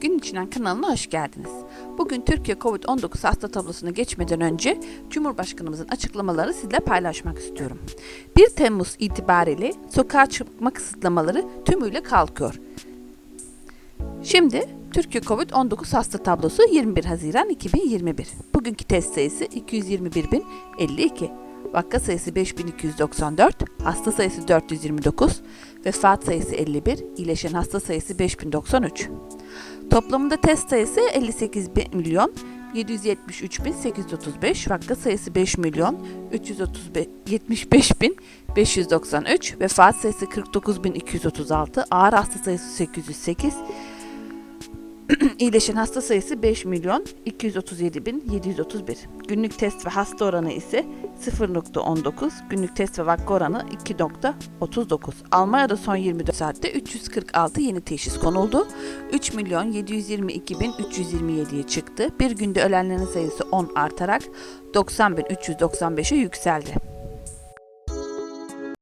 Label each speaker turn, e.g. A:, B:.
A: Gün içinden kanalına hoş geldiniz. Bugün Türkiye Covid-19 hasta tablosuna geçmeden önce Cumhurbaşkanımızın açıklamaları sizle paylaşmak istiyorum. 1 Temmuz itibariyle sokağa çıkma kısıtlamaları tümüyle kalkıyor. Şimdi Türkiye Covid-19 hasta tablosu 21 Haziran 2021. Bugünkü test sayısı 221.052. Vaka sayısı 5294, hasta sayısı 429, vefat sayısı 51, iyileşen hasta sayısı 5093. Toplamında test sayısı 58 bin- milyon 773 bin 835, vaka sayısı 5 milyon 375 bin 593, vefat sayısı 49 bin 236, ağır hasta sayısı 808, İyileşen hasta sayısı 5 milyon 237 bin 731. Günlük test ve hasta oranı ise 0.19, günlük test ve vaka oranı 2.39. Almanya'da son 24 saatte 346 yeni teşhis konuldu. 3 milyon 722 bin 327'ye çıktı. Bir günde ölenlerin sayısı 10 artarak 90 bin 395'e yükseldi.